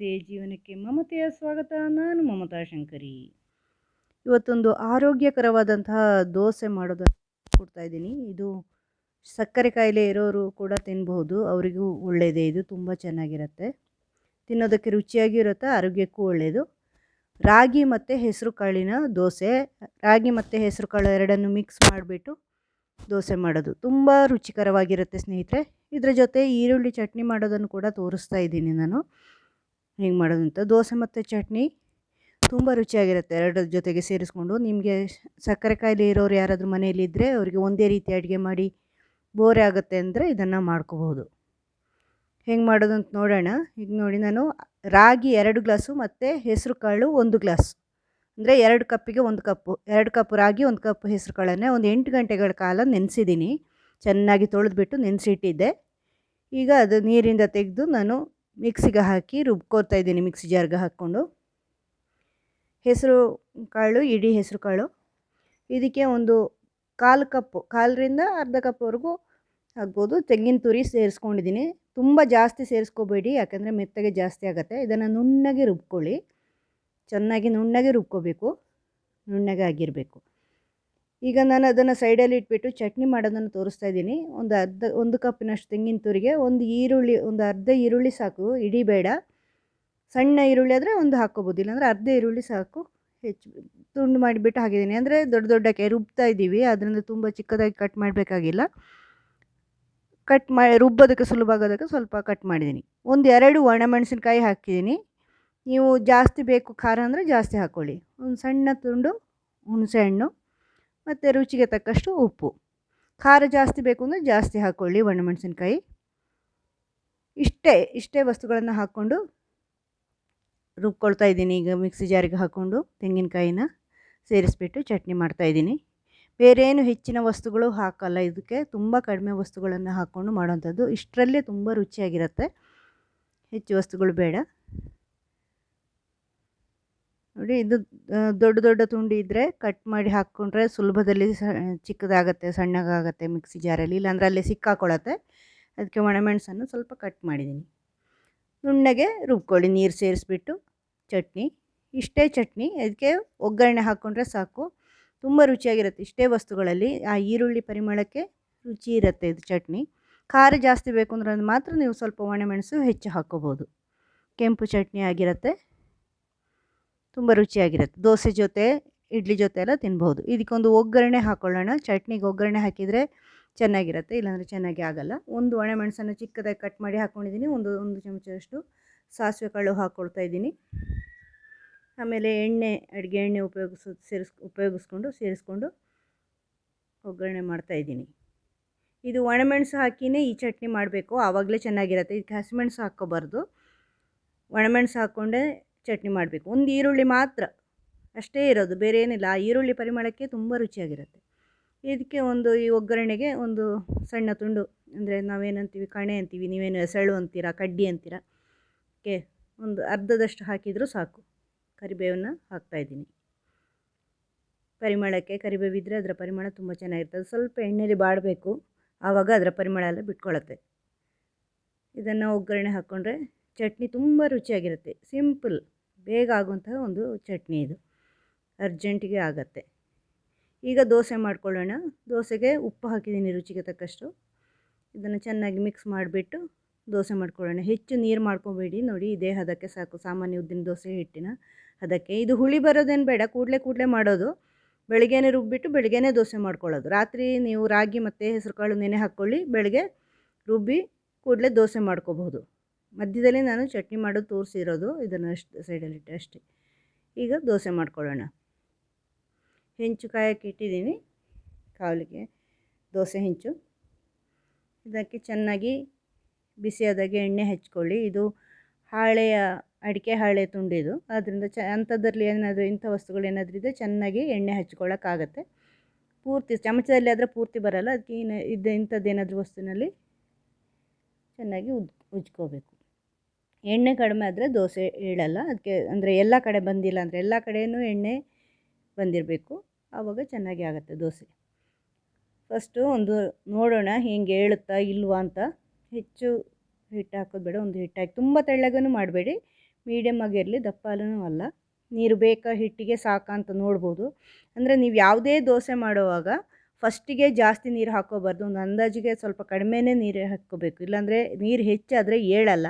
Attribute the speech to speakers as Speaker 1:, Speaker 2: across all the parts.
Speaker 1: ಮಮತೆಯ ಜೀವನಕ್ಕೆ ಮಮತೆಯ ಸ್ವಾಗತ, ನಾನು ಮಮತಾ ಶಂಕರಿ. ಇವತ್ತೊಂದು ಆರೋಗ್ಯಕರವಾದಂತಹ ದೋಸೆ ಮಾಡೋದ ಕೊಡ್ತಾ ಇದ್ದೀನಿ. ಇದು ಸಕ್ಕರೆ ಕಾಯಿಲೆ ಇರೋರು ಕೂಡ ತಿನ್ಬಹುದು, ಅವರಿಗೂ ಒಳ್ಳೆಯದೇ ಇದು ತುಂಬ ಚೆನ್ನಾಗಿರುತ್ತೆ. ತಿನ್ನೋದಕ್ಕೆ ರುಚಿಯಾಗಿ ಇರುತ್ತೆ, ಆರೋಗ್ಯಕ್ಕೂ ಒಳ್ಳೆಯದು ರಾಗಿ ಮತ್ತು ಹೆಸರು ಕಾಳಿನ ದೋಸೆ, ರಾಗಿ ಮತ್ತು ಹೆಸರು ಕಾಳು ಎರಡನ್ನು ಮಿಕ್ಸ್ ಮಾಡಿಬಿಟ್ಟು ದೋಸೆ ಮಾಡೋದು. ತುಂಬ ರುಚಿಕರವಾಗಿರುತ್ತೆ ಸ್ನೇಹಿತರೆ. ಇದರ ಜೊತೆ ಈರುಳ್ಳಿ ಚಟ್ನಿ ಮಾಡೋದನ್ನು ಕೂಡ ತೋರಿಸ್ತಾ ಇದ್ದೀನಿ ನಾನು. ಹೆಂಗೆ ಮಾಡೋದು ಅಂತ. ದೋಸೆ ಮತ್ತು ಚಟ್ನಿ ತುಂಬ ರುಚಿಯಾಗಿರುತ್ತೆ ಎರಡರ ಜೊತೆಗೆ ಸೇರಿಸ್ಕೊಂಡು. ನಿಮಗೆ ಸಕ್ಕರೆ ಕಾಯಿಲೆ ಇರೋರು ಯಾರಾದರೂ ಮನೆಯಲ್ಲಿದ್ದರೆ ಅವರಿಗೆ ಒಂದೇ ರೀತಿ ಅಡುಗೆ ಮಾಡಿ ಬೋರೆ ಆಗುತ್ತೆ ಅಂದರೆ ಇದನ್ನು ಮಾಡ್ಕೋಬೋದು. ಹೆಂಗೆ ಮಾಡೋದು ಅಂತ ನೋಡೋಣ. ಈಗ ನೋಡಿ ನಾನು ರಾಗಿ ಎರಡು ಗ್ಲಾಸು ಮತ್ತು ಹೆಸರು ಕಾಳು ಒಂದು ಗ್ಲಾಸ್. ಅಂದರೆ ಎರಡು ಕಪ್ಪಿಗೆ ಒಂದು ಕಪ್ಪು, ಎರಡು ಕಪ್ ರಾಗಿ ಒಂದು ಕಪ್ ಹೆಸರು ಕಾಳನ್ನೇ ಒಂದು ಎಂಟು ಗಂಟೆಗಳ ಕಾಲ ನೆನೆಸಿದ್ದೀನಿ. ಚೆನ್ನಾಗಿ ತೊಳೆದ್ಬಿಟ್ಟು ನೆನೆಸಿಟ್ಟಿದ್ದೆ. ಈಗ ಅದು ನೀರಿಂದ ತೆಗೆದು ನಾನು ಮಿಕ್ಸಿಗೆ ಹಾಕಿ ರುಬ್ಕೋತಾ ಇದ್ದೀನಿ ಮಿಕ್ಸಿ ಜಾರ್ಗೆ ಹಾಕ್ಕೊಂಡು. ಹೆಸರು ಕಾಳು, ಇಡೀ ಹೆಸರು ಕಾಳು. ಇದಕ್ಕೆ ಒಂದು ಕಾಲು ಕಪ್ಪು, ಕಾಲರಿಂದ ಅರ್ಧ ಕಪ್ವರೆಗೂ ಆಗ್ಬೋದು ತೆಂಗಿನ ತುರಿ ಸೇರಿಸ್ಕೊಂಡಿದ್ದೀನಿ. ತುಂಬ ಜಾಸ್ತಿ ಸೇರಿಸ್ಕೋಬೇಡಿ, ಯಾಕಂದರೆ ಮೆತ್ತಗೆ ಜಾಸ್ತಿ ಆಗುತ್ತೆ. ಇದನ್ನು ನುಣ್ಣಗೆ ರುಬ್ಕೊಳ್ಳಿ. ಚೆನ್ನಾಗಿ ನುಣ್ಣಗೆ ರುಬ್ಕೋಬೇಕು. ನುಣ್ಣಗೆ ಆಗಿರಬೇಕು. ಈಗ ನಾನು ಅದನ್ನು ಸೈಡಲ್ಲಿ ಇಟ್ಬಿಟ್ಟು ಚಟ್ನಿ ಮಾಡೋದನ್ನು ತೋರಿಸ್ತಾ ಇದ್ದೀನಿ. ಒಂದು ಅರ್ಧ, ಒಂದು ಕಪ್ಪಿನಷ್ಟು ತೆಂಗಿನ ತುರಿಗೆ, ಒಂದು ಈರುಳ್ಳಿ, ಒಂದು ಅರ್ಧ ಈರುಳ್ಳಿ ಸಾಕು, ಇಡೀ ಬೇಡ. ಸಣ್ಣ ಈರುಳ್ಳಿ ಆದರೆ ಒಂದು ಹಾಕ್ಕೋಬೋದು, ಇಲ್ಲಾಂದರೆ ಅರ್ಧ ಈರುಳ್ಳಿ ಸಾಕು, ಹೆಚ್ಚು ತುಂಡು ಮಾಡಿಬಿಟ್ಟು ಹಾಕಿದ್ದೀನಿ. ಅಂದರೆ ದೊಡ್ಡ ದೊಡ್ಡಕ್ಕೆ ರುಬ್ತಾ ಇದ್ದೀವಿ, ಅದರಿಂದ ತುಂಬ ಚಿಕ್ಕದಾಗಿ ಕಟ್ ಮಾಡಬೇಕಾಗಿಲ್ಲ. ಕಟ್ ಮಾ, ರುಬ್ಬೋದಕ್ಕೆ ಸುಲಭ ಆಗೋದಕ್ಕೆ ಸ್ವಲ್ಪ ಕಟ್ ಮಾಡಿದ್ದೀನಿ. ಒಂದು ಎರಡು ಒಣಮೆಣಸಿನ್ಕಾಯಿ ಹಾಕಿದ್ದೀನಿ. ನೀವು ಜಾಸ್ತಿ ಬೇಕು ಖಾರ ಅಂದರೆ ಜಾಸ್ತಿ ಹಾಕ್ಕೊಳ್ಳಿ. ಒಂದು ಸಣ್ಣ ತುಂಡು ಹುಣಸೆಹಣ್ಣು ಮತ್ತು ರುಚಿಗೆ ತಕ್ಕಷ್ಟು ಉಪ್ಪು. ಖಾರ ಜಾಸ್ತಿ ಬೇಕು ಅಂದರೆ ಜಾಸ್ತಿ ಹಾಕ್ಕೊಳ್ಳಿ ಒಣಮೆಣಸಿನ್ಕಾಯಿ. ಇಷ್ಟೇ ಇಷ್ಟೇ ವಸ್ತುಗಳನ್ನು ಹಾಕ್ಕೊಂಡು ರುಬ್ಕೊಳ್ತಾ ಇದ್ದೀನಿ. ಈಗ ಮಿಕ್ಸಿ ಜಾರಿಗೆ ಹಾಕ್ಕೊಂಡು ತೆಂಗಿನಕಾಯಿನ ಸೇರಿಸ್ಬಿಟ್ಟು ಚಟ್ನಿ ಮಾಡ್ತಾಯಿದ್ದೀನಿ ಬೇರೇನು ಹೆಚ್ಚಿನ ವಸ್ತುಗಳು ಹಾಕಲ್ಲ. ಇದಕ್ಕೆ ತುಂಬ ಕಡಿಮೆ ವಸ್ತುಗಳನ್ನು ಹಾಕ್ಕೊಂಡು ಮಾಡೋವಂಥದ್ದು ಇಷ್ಟರಲ್ಲೇ ತುಂಬ ರುಚಿಯಾಗಿರುತ್ತೆ. ಹೆಚ್ಚು ವಸ್ತುಗಳು ಬೇಡ. ನೋಡಿ, ಇದು ದೊಡ್ಡ ದೊಡ್ಡ ತುಂಡಿ ಇದ್ದರೆ ಕಟ್ ಮಾಡಿ ಹಾಕ್ಕೊಂಡ್ರೆ ಸುಲಭದಲ್ಲಿ ಸ, ಚಿಕ್ಕದಾಗತ್ತೆ, ಸಣ್ಣಗಾಗತ್ತೆ ಮಿಕ್ಸಿ ಜಾರಲ್ಲಿ. ಇಲ್ಲಾಂದರೆ ಅಲ್ಲೇ ಸಿಕ್ಕಾಕೊಳ್ಳುತ್ತೆ. ಅದಕ್ಕೆ ಒಣಮೆಣಸನ್ನು ಸ್ವಲ್ಪ ಕಟ್ ಮಾಡಿದ್ದೀನಿ. ನುಣ್ಣಗೆ ರುಬ್ಕೊಳ್ಳಿ, ನೀರು ಸೇರಿಸ್ಬಿಟ್ಟು ಚಟ್ನಿ. ಇಷ್ಟೇ ಚಟ್ನಿ. ಅದಕ್ಕೆ ಒಗ್ಗರಣೆ ಹಾಕ್ಕೊಂಡ್ರೆ ಸಾಕು. ತುಂಬ ರುಚಿಯಾಗಿರುತ್ತೆ. ಇಷ್ಟೇ ವಸ್ತುಗಳಲ್ಲಿ ಆ ಈರುಳ್ಳಿ ಪರಿಮಳಕ್ಕೆ ರುಚಿ ಇರುತ್ತೆ ಇದು ಚಟ್ನಿ. ಖಾರ ಜಾಸ್ತಿ ಬೇಕು ಅಂದ್ರೆ ಮಾತ್ರ ನೀವು ಸ್ವಲ್ಪ ಒಣಮೆಣಸು ಹೆಚ್ಚು ಹಾಕ್ಕೋಬೋದು. ಕೆಂಪು ಚಟ್ನಿ ಆಗಿರುತ್ತೆ. ತುಂಬ ರುಚಿಯಾಗಿರುತ್ತೆ. ದೋಸೆ ಜೊತೆ, ಇಡ್ಲಿ ಜೊತೆ ಎಲ್ಲ ತಿನ್ಬೋದು ಇದಕ್ಕೊಂದು ಒಗ್ಗರಣೆ ಹಾಕ್ಕೊಳ್ಳೋಣ ಚಟ್ನಿಗೆ ಒಗ್ಗರಣೆ ಹಾಕಿದರೆ ಚೆನ್ನಾಗಿರುತ್ತೆ, ಇಲ್ಲಾಂದರೆ ಚೆನ್ನಾಗಿ ಆಗೋಲ್ಲ. ಒಂದು ಒಣಮೆಣಸನ್ನು ಚಿಕ್ಕದಾಗಿ ಕಟ್ ಮಾಡಿ ಹಾಕ್ಕೊಂಡಿದ್ದೀನಿ ಒಂದು ಒಂದು ಚಮಚದಷ್ಟು ಸಾಸಿವೆ ಕಾಳು ಹಾಕ್ಕೊಳ್ತಾ ಇದ್ದೀನಿ. ಆಮೇಲೆ ಎಣ್ಣೆ, ಅಡುಗೆ ಎಣ್ಣೆ ಉಪಯೋಗಿಸ್, ಸೇರಿಸ್, ಉಪಯೋಗಿಸ್ಕೊಂಡು, ಸೇರಿಸ್ಕೊಂಡು ಒಗ್ಗರಣೆ ಮಾಡ್ತಾಯಿದ್ದೀನಿ ಇದು ಒಣಮೆಣಸು ಹಾಕಿನೇ ಈ ಚಟ್ನಿ ಮಾಡಬೇಕು. ಆವಾಗಲೇ ಚೆನ್ನಾಗಿರುತ್ತೆ. ಇದಕ್ಕೆ ಹಸಿಮೆಣಸು ಹಾಕ್ಕೋಬಾರ್ದು. ಒಣಮೆಣಸು ಹಾಕ್ಕೊಂಡೇ ಚಟ್ನಿ ಮಾಡಬೇಕು. ಒಂದು ಈರುಳ್ಳಿ ಮಾತ್ರ. ಅಷ್ಟೇ ಇರೋದು, ಬೇರೆ ಏನಿಲ್ಲ. ಆ ಈರುಳ್ಳಿ ಪರಿಮಳಕ್ಕೆ ತುಂಬ ರುಚಿಯಾಗಿರುತ್ತೆ. ಇದಕ್ಕೆ ಒಂದು ಈ ಒಗ್ಗರಣೆಗೆ ಒಂದು ಸಣ್ಣ ತುಂಡು, ಅಂದರೆ ನಾವೇನಂತೀವಿ, ಕಣೆ ಅಂತೀವಿ, ನೀವೇನು ಎಸಳು ಅಂತೀರಾ, ಕಡ್ಡಿ ಅಂತೀರಾ ಓಕೆ ಒಂದು ಅರ್ಧದಷ್ಟು ಹಾಕಿದರೂ ಸಾಕು. ಕರಿಬೇವನ್ನು ಹಾಕ್ತಾಯಿದ್ದೀನಿ ಪರಿಮಳಕ್ಕೆ ಕರಿಬೇವಿದ್ದರೆ ಅದರ ಪರಿಮಳ ತುಂಬ ಚೆನ್ನಾಗಿರ್ತದೆ ಸ್ವಲ್ಪ ಎಣ್ಣೆಲಿ ಬಾಡಬೇಕು. ಆವಾಗ ಅದರ ಪರಿಮಳ ಎಲ್ಲ ಬಿಟ್ಕೊಳ್ಳುತ್ತೆ ಇದನ್ನು ಒಗ್ಗರಣೆ ಹಾಕ್ಕೊಂಡ್ರೆ ಚಟ್ನಿ ತುಂಬ ರುಚಿಯಾಗಿರುತ್ತೆ. ಸಿಂಪಲ್, ಬೇಗ ಆಗುವಂತಹ ಒಂದು ಚಟ್ನಿ ಇದು. ಅರ್ಜೆಂಟಿಗೆ ಆಗತ್ತೆ. ಈಗ ದೋಸೆ ಮಾಡ್ಕೊಳ್ಳೋಣ. ದೋಸೆಗೆ ಉಪ್ಪು ಹಾಕಿದ್ದೀನಿ ರುಚಿಗೆ ತಕ್ಕಷ್ಟು. ಇದನ್ನು ಚೆನ್ನಾಗಿ ಮಿಕ್ಸ್ ಮಾಡಿಬಿಟ್ಟು ದೋಸೆ ಮಾಡ್ಕೊಳ್ಳೋಣ. ಹೆಚ್ಚು ನೀರು ಮಾಡ್ಕೊಬೇಡಿ. ನೋಡಿ ಇದೇ ಹದಕ್ಕೆ ಸಾಕು. ಸಾಮಾನ್ಯ ಉದ್ದಿನ ದೋಸೆ ಹಿಟ್ಟಿನ ಅದಕ್ಕೆ. ಇದು ಹುಳಿ ಬರೋದೇನು ಬೇಡ. ಕೂಡಲೇ ಕೂಡಲೇ ಮಾಡೋದು. ಬೆಳಗ್ಗೆನೆ ರುಬ್ಬಿಟ್ಟು ಬೆಳಿಗ್ಗೆನೇ ದೋಸೆ ಮಾಡ್ಕೊಳ್ಳೋದು. ರಾತ್ರಿ ನೀವು ರಾಗಿ ಮತ್ತು ಹೆಸರುಕಾಳು ನೆನೆ ಹಾಕ್ಕೊಳ್ಳಿ. ಬೆಳಗ್ಗೆ ರುಬ್ಬಿ ಕೂಡಲೇ ದೋಸೆ ಮಾಡ್ಕೋಬಹುದು. ಮಧ್ಯದಲ್ಲಿ ನಾನು ಚಟ್ನಿ ಮಾಡೋದು ತೋರಿಸಿರೋದು ಇದನ್ನು ಅಷ್ಟು ಸೈಡಲ್ಲಿಟ್ಟೆ ಅಷ್ಟೇ. ಈಗ ದೋಸೆ ಮಾಡ್ಕೊಳ್ಳೋಣ. ಹೆಂಚು ಕಾಯಕ್ಕೆ ಇಟ್ಟಿದ್ದೀನಿ. ಕಾವಲಿಗೆ ದೋಸೆ, ಹೆಂಚು. ಇದಕ್ಕೆ ಚೆನ್ನಾಗಿ ಬಿಸಿಯಾದಾಗೆ ಎಣ್ಣೆ ಹಚ್ಕೊಳ್ಳಿ. ಇದು ಹಾಳೆಯ, ಅಡಿಕೆ ಹಾಳೆ ತುಂಡಿದು. ಅದರಿಂದ ಚ, ಅಂಥದ್ರಲ್ಲಿ ಏನಾದರೂ ಇಂಥ ವಸ್ತುಗಳು ಏನಾದರೂ ಇದ್ದರೆ ಚೆನ್ನಾಗಿ ಎಣ್ಣೆ ಹಚ್ಕೊಳ್ಳೋಕ್ಕಾಗತ್ತೆ ಪೂರ್ತಿ ಚಮಚದಲ್ಲಿ ಆದರೆ ಪೂರ್ತಿ ಬರೋಲ್ಲ. ಅದಕ್ಕೆ ಇನ್ನು ಇದು ಇಂಥದ್ದೇನಾದರೂ ವಸ್ತುವಿನಲ್ಲಿ ಚೆನ್ನಾಗಿ ಉದ್, ಉಜ್ಕೋಬೇಕು. ಎಣ್ಣೆ ಕಡಿಮೆ ಆದರೆ ದೋಸೆ ಏಳಲ್ಲ ಅದಕ್ಕೆ ಅಂದರೆ ಎಲ್ಲ ಕಡೆ ಬಂದಿಲ್ಲ ಅಂದರೆ ಎಲ್ಲ ಕಡೆಯೂ ಎಣ್ಣೆ ಬಂದಿರಬೇಕು. ಆವಾಗ ಚೆನ್ನಾಗಿ ಆಗುತ್ತೆ ದೋಸೆ. ಫಸ್ಟು ಒಂದು ನೋಡೋಣ ಹಿಂಗೆ ಹೇಳುತ್ತಾ ಇಲ್ವಾ ಅಂತ. ಹೆಚ್ಚು ಹಿಟ್ಟು ಹಾಕೋದು ಬೇಡ, ಒಂದು ಹಿಟ್ಟು ಹಾಕಿ. ತುಂಬ ತೆಳ್ಳಗೂ ಮಾಡಬೇಡಿ. ಮೀಡಿಯಮ್ ಆಗಿರಲಿ ದಪ್ಪಾಲೂ ಅಲ್ಲ. ನೀರು ಬೇಕಾ ಹಿಟ್ಟಿಗೆ ಸಾಕಾ ಅಂತ ನೋಡ್ಬೋದು. ಅಂದರೆ ನೀವು ಯಾವುದೇ ದೋಸೆ ಮಾಡುವಾಗ ಫಸ್ಟಿಗೆ ಜಾಸ್ತಿ ನೀರು ಹಾಕೋಬಾರ್ದು. ಒಂದು ಅಂದಾಜಿಗೆ ಸ್ವಲ್ಪ ಕಡಿಮೆನೇ ನೀರು ಹಾಕ್ಕೋಬೇಕು. ಇಲ್ಲಾಂದರೆ ನೀರು ಹೆಚ್ಚಾದರೆ ಏಳಲ್ಲ.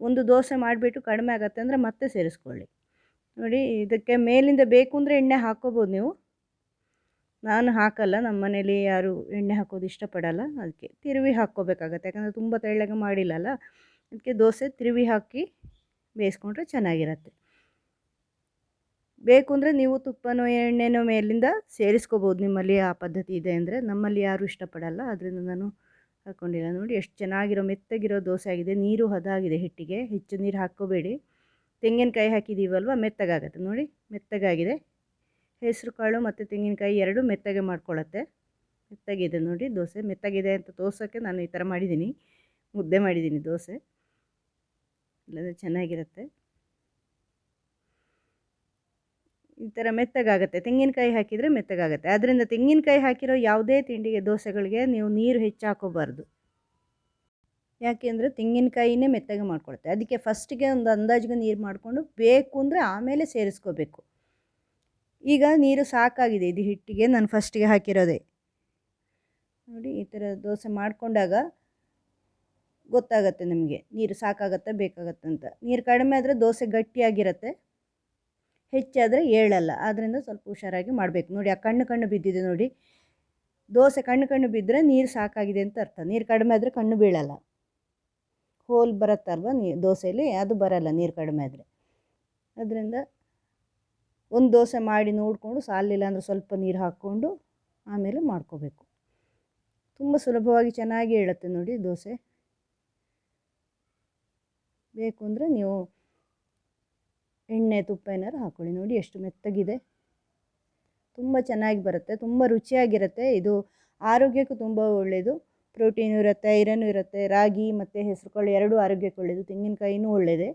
Speaker 1: ಒಂದು ದೋಸೆ ಮಾಡಿಬಿಟ್ಟು ಕಡಿಮೆ ಆಗುತ್ತೆ ಅಂದರೆ ಮತ್ತೆ ಸೇರಿಸ್ಕೊಳ್ಳಿ. ನೋಡಿ, ಇದಕ್ಕೆ ಮೇಲಿಂದ ಬೇಕು ಅಂದರೆ ಎಣ್ಣೆ ಹಾಕ್ಕೋಬೋದು ನೀವು. ನಾನು ಹಾಕಲ್ಲ, ನಮ್ಮ ಮನೇಲಿ ಯಾರು ಎಣ್ಣೆ ಹಾಕೋದು ಇಷ್ಟಪಡಲ್ಲ. ಅದಕ್ಕೆ ತಿರುವಿ ಹಾಕ್ಕೋಬೇಕಾಗತ್ತೆ. ಯಾಕಂದರೆ ತುಂಬ ತೆಳ್ಳಗೆ ಮಾಡಿಲ್ಲಲ್ಲ ಅದಕ್ಕೆ ದೋಸೆ ತಿರುವಿ ಹಾಕಿ ಬೇಯಿಸ್ಕೊಂಡ್ರೆ ಚೆನ್ನಾಗಿರತ್ತೆ. ಬೇಕು ಅಂದರೆ ನೀವು ತುಪ್ಪನೋ, ಎಣ್ಣೆನೋ ಮೇಲಿಂದ ಸೇರಿಸ್ಕೋಬೋದು ನಿಮ್ಮಲ್ಲಿ ಆ ಪದ್ಧತಿ ಇದೆ ಅಂದರೆ. ನಮ್ಮಲ್ಲಿ ಯಾರೂ ಇಷ್ಟಪಡಲ್ಲ ಅದರಿಂದ ನಾನು ಹಾಕ್ಕೊಂಡಿಲ್ಲ ನೋಡಿ ಎಷ್ಟು ಚೆನ್ನಾಗಿರೋ ಮೆತ್ತಗಿರೋ ದೋಸೆ ಆಗಿದೆ. ನೀರು ಹದಾಗಿದೆ ಹಿಟ್ಟಿಗೆ. ಹೆಚ್ಚು ನೀರು ಹಾಕ್ಕೋಬೇಡಿ. ತೆಂಗಿನಕಾಯಿ ಹಾಕಿದ್ದೀವಲ್ವ ಮೆತ್ತಗಾಗತ್ತೆ. ನೋಡಿ, ಮೆತ್ತಗಾಗಿದೆ. ಹೆಸರು ಕಾಳು ಮತ್ತು ತೆಂಗಿನಕಾಯಿ ಎರಡು ಮೆತ್ತಗೆ ಮಾಡ್ಕೊಳ್ಳುತ್ತೆ. ಮೆತ್ತಗಿದೆ ನೋಡಿ ದೋಸೆ. ಮೆತ್ತಗಿದೆ ಅಂತ ತೋರ್ಸೋಕ್ಕೆ ನಾನು ಈ ಥರ ಮಾಡಿದ್ದೀನಿ. ಮುದ್ದೆ ಮಾಡಿದ್ದೀನಿ ದೋಸೆ. ಇಲ್ಲದೆ ಚೆನ್ನಾಗಿರುತ್ತೆ. ಈ ಥರ ಮೆತ್ತಗಾಗುತ್ತೆ. ತೆಂಗಿನಕಾಯಿ ಹಾಕಿದರೆ ಮೆತ್ತಗಾಗುತ್ತೆ. ಅದರಿಂದ ತೆಂಗಿನಕಾಯಿ ಹಾಕಿರೋ ಯಾವುದೇ ತಿಂಡಿಗೆ ದೋಸೆಗಳಿಗೆ ನೀವು ನೀರು ಹೆಚ್ಚು ಹಾಕೋಬಾರ್ದು ಯಾಕೆಂದರೆ ತೆಂಗಿನಕಾಯಿನೇ ಮೆತ್ತಗೆ ಮಾಡ್ಕೊಳುತ್ತೆ. ಅದಕ್ಕೆ ಫಸ್ಟಿಗೆ ಒಂದು ಅಂದಾಜಿಗೆ ನೀರು ಮಾಡಿಕೊಂಡು ಬೇಕು ಅಂದರೆ ಆಮೇಲೆ ಸೇರಿಸ್ಕೋಬೇಕು. ಈಗ ನೀರು ಸಾಕಾಗಿದೆ ಇದು ಹಿಟ್ಟಿಗೆ. ನಾನು ಫಸ್ಟಿಗೆ ಹಾಕಿರೋದೆ. ನೋಡಿ, ಈ ಥರ ದೋಸೆ ಮಾಡಿಕೊಂಡಾಗ ಗೊತ್ತಾಗತ್ತೆ ನಿಮಗೆ. ನೀರು ಸಾಕಾಗತ್ತೆ ಬೇಕಾಗತ್ತೆ ಅಂತ. ನೀರು ಕಡಿಮೆ ಆದರೆ ದೋಸೆ ಗಟ್ಟಿಯಾಗಿರುತ್ತೆ. ಹೆಚ್ಚಾದರೆ ಏಳಲ್ಲ. ಆದ್ದರಿಂದ ಸ್ವಲ್ಪ ಹುಷಾರಾಗಿ ಮಾಡಬೇಕು. ನೋಡಿ, ಆ ಕಣ್ಣು ಕಣ್ಣು ಬಿದ್ದಿದೆ ನೋಡಿ. ದೋಸೆ ಕಣ್ಣು ಕಣ್ಣು ಬಿದ್ದರೆ ನೀರು ಸಾಕಾಗಿದೆ ಅಂತ ಅರ್ಥ. ನೀರು ಕಡಿಮೆ ಆದರೆ ಕಣ್ಣು ಬೀಳಲ್ಲ. ಹೋಲ್ ಬರುತ್ತಲ್ವ ನೀ ದೋಸೆಯಲ್ಲಿ ಅದು ಬರಲ್ಲ ನೀರು ಕಡಿಮೆ ಆದರೆ. ಅದರಿಂದ ಒಂದು ದೋಸೆ ಮಾಡಿ ನೋಡಿಕೊಂಡು, ಸಾಲಿಲ್ಲ ಅಂದರೆ ಸ್ವಲ್ಪ ನೀರು ಹಾಕ್ಕೊಂಡು ಆಮೇಲೆ ಮಾಡ್ಕೋಬೇಕು. ತುಂಬ ಸುಲಭವಾಗಿ ಚೆನ್ನಾಗಿ ಹೇಳುತ್ತೆ ನೋಡಿ ದೋಸೆ. ಬೇಕು ಅಂದರೆ ನೀವು ಎಣ್ಣೆ ತುಪ್ಪ ಏನಾದ್ರು ಹಾಕ್ಕೊಳ್ಳಿ ನೋಡಿ ಎಷ್ಟು ಮೆತ್ತಗಿದೆ. ತುಂಬ ಚೆನ್ನಾಗಿ ಬರುತ್ತೆ. ತುಂಬ ರುಚಿಯಾಗಿರುತ್ತೆ. ಇದು ಆರೋಗ್ಯಕ್ಕೂ ತುಂಬ ಒಳ್ಳೆಯದು ಪ್ರೋಟೀನು ಇರುತ್ತೆ, ಐರನ್ ಇರುತ್ತೆ, ರಾಗಿ ಮತ್ತು ಹೆಸರುಕಾಳು ಎರಡೂ ಆರೋಗ್ಯಕ್ಕೆ ಒಳ್ಳೆಯದು ತೆಂಗಿನಕಾಯಿನೂ ಒಳ್ಳೆಯದೇ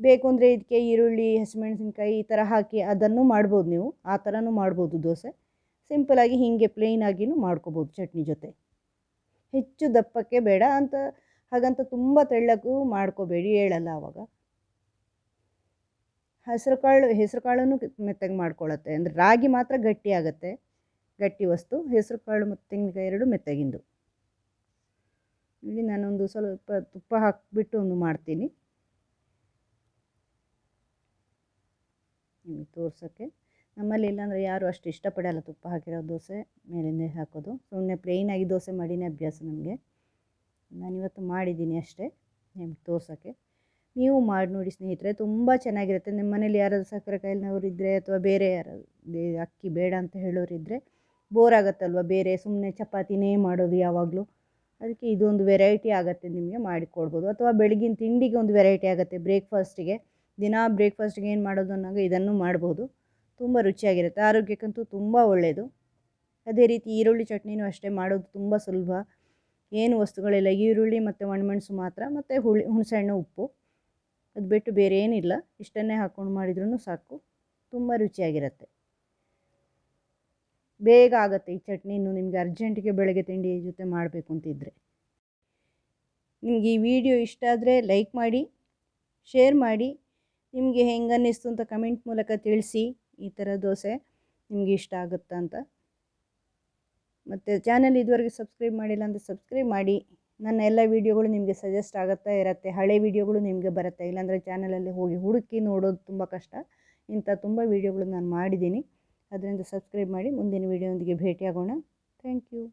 Speaker 1: ಬೇಕು ಅಂದರೆ ಇದಕ್ಕೆ ಈರುಳ್ಳಿ, ಹಸಿಮೆಣಸಿನ್ಕಾಯಿ ಈ ಥರ ಹಾಕಿ ಅದನ್ನು ಮಾಡ್ಬೋದು ನೀವು. ಆ ಥರನೂ ಮಾಡ್ಬೋದು ದೋಸೆ. ಸಿಂಪಲಾಗಿ ಹೀಗೆ ಆಗಿನೂ ಮಾಡ್ಕೋಬೋದು ಚಟ್ನಿ ಜೊತೆ. ಹೆಚ್ಚು ದಪ್ಪಕ್ಕೆ ಬೇಡ. ಅಂತ ಹಾಗಂತ ತುಂಬ ತೆಳ್ಳಗೂ ಮಾಡ್ಕೋಬೇಡಿ. ಹೇಳಲ್ಲ ಆವಾಗ ಹೆಸರು ಕಾಳು ಹೆಸರು ಕಾಳನ್ನು ಮೆತ್ತಗೆ ಮಾಡ್ಕೊಳ್ಳುತ್ತೆ ಅಂದರೆ ರಾಗಿ ಮಾತ್ರ ಗಟ್ಟಿ ಆಗುತ್ತೆ. ಗಟ್ಟಿ ವಸ್ತು ಹೆಸರು ಕಾಳು ಮತ್ತು ತೆಂಗಿನಕಾಯಿ ಎರಡು ಮೆತ್ತಗಿಂದು. ಇಲ್ಲಿ ನಾನೊಂದು ಸ್ವಲ್ಪ ತುಪ್ಪ ಹಾಕಿಬಿಟ್ಟು ಒಂದು ಮಾಡ್ತೀನಿ. ತೋರ್ಸೋಕ್ಕೆ. ನಮ್ಮಲ್ಲಿ ಇಲ್ಲಾಂದರೆ ಯಾರು ಅಷ್ಟು ಇಷ್ಟಪಡಲ್ಲ ತುಪ್ಪ ಹಾಕಿರೋ ದೋಸೆ ಮೇಲಿಂದ ಹಾಕೋದು. ಸುಮ್ಮನೆ ಪ್ಲೇನಾಗಿ ದೋಸೆ ಮಾಡಿನೇ ಅಭ್ಯಾಸ ನಮಗೆ. ನಾನಿವತ್ತು ಮಾಡಿದ್ದೀನಿ ಅಷ್ಟೇ. ನಿಮ್ಗೆ ತೋರ್ಸೋಕ್ಕೆ. ನೀವು ಮಾಡಿ ನೋಡಿ ಸ್ನೇಹಿತರೆ, ತುಂಬ ಚೆನ್ನಾಗಿರುತ್ತೆ. ನಿಮ್ಮ ಮನೇಲಿ ಯಾರಾದರೂ ಸಕ್ಕರೆ ಕಾಯಿಲೆನವ್ರು ಇದ್ದರೆ ಅಥವಾ ಬೇರೆ ಯಾರಾದ್ರು ಅಕ್ಕಿ ಬೇಡ ಅಂತ ಹೇಳೋರಿದ್ದರೆ ಬೋರ್ ಆಗುತ್ತಲ್ವ? ಬೇರೆ ಸುಮ್ಮನೆ ಚಪಾತಿನೇ ಮಾಡೋದು ಯಾವಾಗಲೂ. ಅದಕ್ಕೆ ಇದೊಂದು ವೆರೈಟಿ ಆಗುತ್ತೆ ನಿಮಗೆ ಮಾಡಿಕೊಡ್ಬೋದು ಅಥವಾ ಬೆಳಗಿನ ತಿಂಡಿಗೆ ಒಂದು ವೆರೈಟಿ ಆಗುತ್ತೆ. ಬ್ರೇಕ್ಫಾಸ್ಟಿಗೆ ದಿನ ಬ್ರೇಕ್ಫಾಸ್ಟಿಗೆ ಏನು ಮಾಡೋದು ಅನ್ನೋಂಗೆ ಇದನ್ನು ಮಾಡ್ಬೋದು. ತುಂಬ ರುಚಿಯಾಗಿರುತ್ತೆ. ಆರೋಗ್ಯಕ್ಕಂತೂ ತುಂಬ ಒಳ್ಳೆಯದು ಅದೇ ರೀತಿ ಈರುಳ್ಳಿ ಚಟ್ನಿನೂ ಅಷ್ಟೇ ಮಾಡೋದು ತುಂಬ ಸುಲಭ. ಏನು ವಸ್ತುಗಳಿಲ್ಲ. ಈರುಳ್ಳಿ ಮತ್ತು ಒಣಮೆಣಸು ಮಾತ್ರ, ಮತ್ತು ಹುಳಿ, ಹುಣಸೆಹಣ್ಣು, ಉಪ್ಪು. ಅದು ಬಿಟ್ಟು ಬೇರೆ ಏನಿಲ್ಲ ಇಷ್ಟನ್ನೇ ಹಾಕ್ಕೊಂಡು ಮಾಡಿದ್ರೂ ಸಾಕು. ತುಂಬ ರುಚಿಯಾಗಿರುತ್ತೆ. ಬೇಗ ಆಗುತ್ತೆ ಈ ಚಟ್ನಿನೂ ನಿಮಗೆ ಅರ್ಜೆಂಟಿಗೆ ಬೆಳಗ್ಗೆ ತಿಂಡಿ ಜೊತೆ ಮಾಡಬೇಕು ಅಂತಿದ್ದರೆ ನಿಮಗೆ ಈ ವಿಡಿಯೋ ಇಷ್ಟ ಆದರೆ ಲೈಕ್ ಮಾಡಿ ಶೇರ್ ಮಾಡಿ, ನಿಮಗೆ ಹೆಂಗೆ ಅನ್ನಿಸ್ತು ಅಂತ ಕಮೆಂಟ್ ಮೂಲಕ ತಿಳಿಸಿ. ಈ ಥರ ದೋಸೆ ನಿಮಗೆ ಇಷ್ಟ ಆಗುತ್ತಾ ಅಂತ. ಮತ್ತು ಚಾನಲ್ ಇದುವರೆಗೆ ಸಬ್ಸ್ಕ್ರೈಬ್ ಮಾಡಿಲ್ಲ ಅಂದರೆ ಸಬ್ಸ್ಕ್ರೈಬ್ ಮಾಡಿ. ನನ್ನ ಎಲ್ಲ ವೀಡಿಯೋಗಳು ನಿಮಗೆ ಸಜೆಸ್ಟ್ ಆಗುತ್ತಾ ಇರುತ್ತೆ, ಹಳೆ ವೀಡಿಯೋಗಳು ನಿಮಗೆ ಬರುತ್ತೆ, ಇಲ್ಲಾಂದರೆ ಚಾನಲಲ್ಲಿ ಹೋಗಿ ಹುಡುಕಿ ನೋಡೋದು ತುಂಬ ಕಷ್ಟ. ಇಂಥ ತುಂಬ ವೀಡಿಯೋಗಳು ನಾನು ಮಾಡಿದ್ದೀನಿ. ಅದರಿಂದ ಸಬ್ಸ್ಕ್ರೈಬ್ ಮಾಡಿ ಮುಂದಿನ ವೀಡಿಯೋದೊಂದಿಗೆ ಭೇಟಿಯಾಗೋಣ. Thank you